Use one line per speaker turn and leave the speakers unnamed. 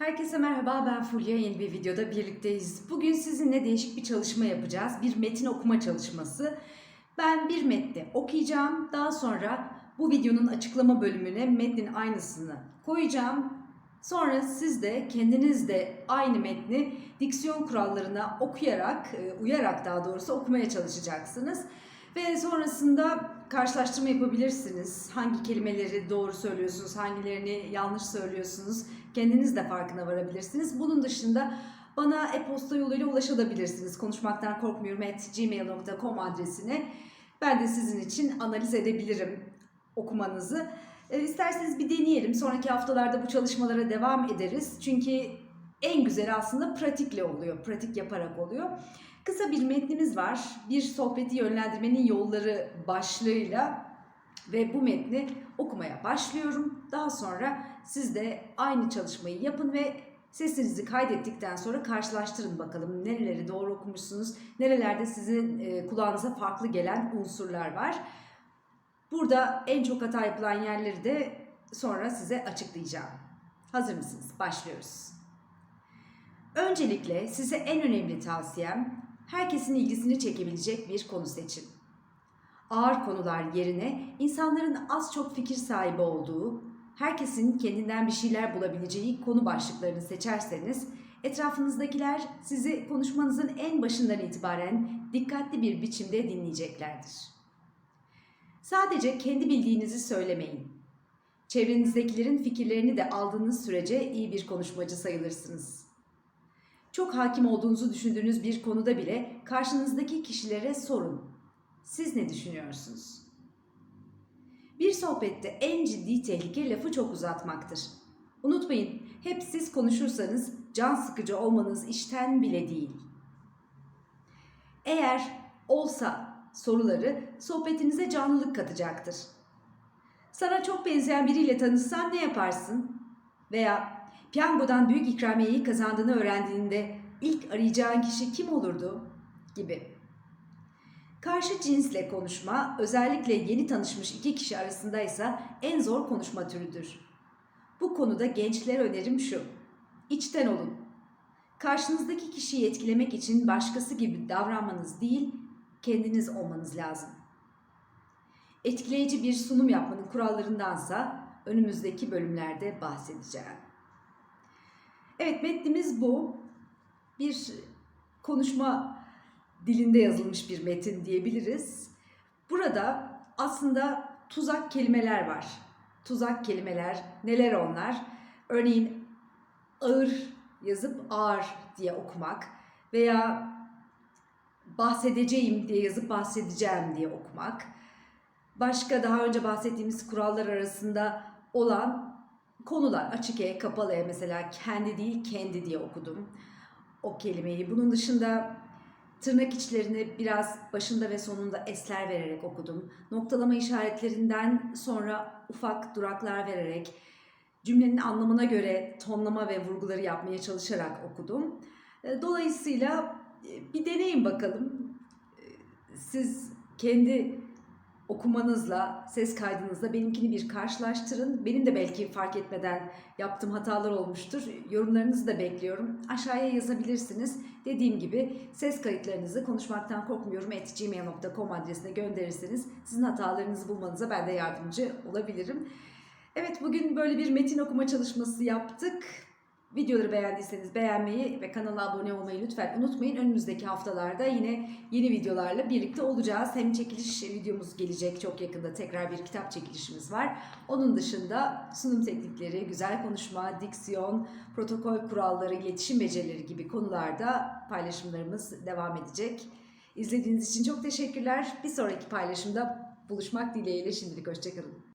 Herkese merhaba ben Fulya yeni bir videoda birlikteyiz. Bugün sizinle değişik bir çalışma yapacağız. Bir metin okuma çalışması. Ben bir metni okuyacağım. Daha sonra bu videonun açıklama bölümüne metnin aynısını koyacağım. Sonra siz de kendiniz de aynı metni diksiyon kurallarına okuyarak, e, uyarak daha doğrusu okumaya çalışacaksınız. Ve sonrasında karşılaştırma yapabilirsiniz. Hangi kelimeleri doğru söylüyorsunuz, hangilerini yanlış söylüyorsunuz. Kendiniz de farkına varabilirsiniz. Bunun dışında bana e-posta yoluyla ulaşabilirsiniz. Konuşmaktan korkmuyorum at gmail.com adresine. Ben de sizin için analiz edebilirim okumanızı. E, isterseniz bir deneyelim. Sonraki haftalarda bu çalışmalara devam ederiz. Çünkü en güzeli aslında pratikle oluyor. Pratik yaparak oluyor. Kısa bir metnimiz var. Bir sohbeti yönlendirmenin yolları başlığıyla ve bu metni okumaya başlıyorum. Daha sonra siz de aynı çalışmayı yapın ve sesinizi kaydettikten sonra karşılaştırın bakalım nereleri doğru okumuşsunuz, nerelerde sizin e, kulağınıza farklı gelen unsurlar var. Burada en çok hata yapılan yerleri de sonra size açıklayacağım. Hazır mısınız? Başlıyoruz. Öncelikle size en önemli tavsiyem herkesin ilgisini çekebilecek bir konu seçin. Ağır konular yerine insanların az çok fikir sahibi olduğu, herkesin kendinden bir şeyler bulabileceği konu başlıklarını seçerseniz etrafınızdakiler sizi konuşmanızın en başından itibaren dikkatli bir biçimde dinleyeceklerdir. Sadece kendi bildiğinizi söylemeyin. Çevrenizdekilerin fikirlerini de aldığınız sürece iyi bir konuşmacı sayılırsınız. Çok hakim olduğunuzu düşündüğünüz bir konuda bile karşınızdaki kişilere sorun. Siz ne düşünüyorsunuz? Bir sohbette en ciddi tehlike lafı çok uzatmaktır. Unutmayın, hep siz konuşursanız can sıkıcı olmanız işten bile değil. Eğer olsa soruları sohbetinize canlılık katacaktır. Sana çok benzeyen biriyle tanışsan ne yaparsın? Veya piyangodan büyük ikramiyeyi kazandığını öğrendiğinde ilk arayacağın kişi kim olurdu? Gibi. Karşı cinsle konuşma özellikle yeni tanışmış iki kişi arasındaysa en zor konuşma türüdür. Bu konuda gençlere önerim şu. İçten olun. Karşınızdaki kişiyi etkilemek için başkası gibi davranmanız değil, kendiniz olmanız lazım. Etkileyici bir sunum yapmanın kurallarındansa önümüzdeki bölümlerde bahsedeceğim. Evet metnimiz bu. Bir konuşma dilinde yazılmış bir metin diyebiliriz. Burada aslında tuzak kelimeler var. Tuzak kelimeler neler onlar? Örneğin ağır yazıp ağır diye okumak veya bahsedeceğim diye yazıp bahsedeceğim diye okumak. Başka daha önce bahsettiğimiz kurallar arasında olan konular açık E, kapalı E mesela kendi değil kendi diye okudum o kelimeyi. Bunun dışında tırnak içlerini biraz başında ve sonunda esler vererek okudum. Noktalama işaretlerinden sonra ufak duraklar vererek cümlenin anlamına göre tonlama ve vurguları yapmaya çalışarak okudum. Dolayısıyla e, bir deneyin bakalım. E, Siz kendi okumanızla, ses kaydınızla benimkini bir karşılaştırın. Benim de belki fark etmeden yaptığım hatalar olmuştur. Yorumlarınızı da bekliyorum. Aşağıya yazabilirsiniz. Dediğim gibi ses kayıtlarınızı konuşmaktan korkmuyorum gmail.com adresine gönderirseniz sizin hatalarınızı bulmanıza ben de yardımcı olabilirim. Evet bugün böyle bir metin okuma çalışması yaptık. Videoları beğendiyseniz beğenmeyi ve kanala abone olmayı lütfen unutmayın. Önümüzdeki haftalarda yine yeni videolarla birlikte olacağız. Hem çekiliş videomuz gelecek çok yakında tekrar bir kitap çekilişimiz var. Onun dışında sunum teknikleri, güzel konuşma, diksiyon, protokol kuralları, iletişim becerileri gibi konularda paylaşımlarımız devam edecek. İzlediğiniz için çok teşekkürler. Bir sonraki paylaşımda buluşmak dileğiyle şimdilik hoşçakalın.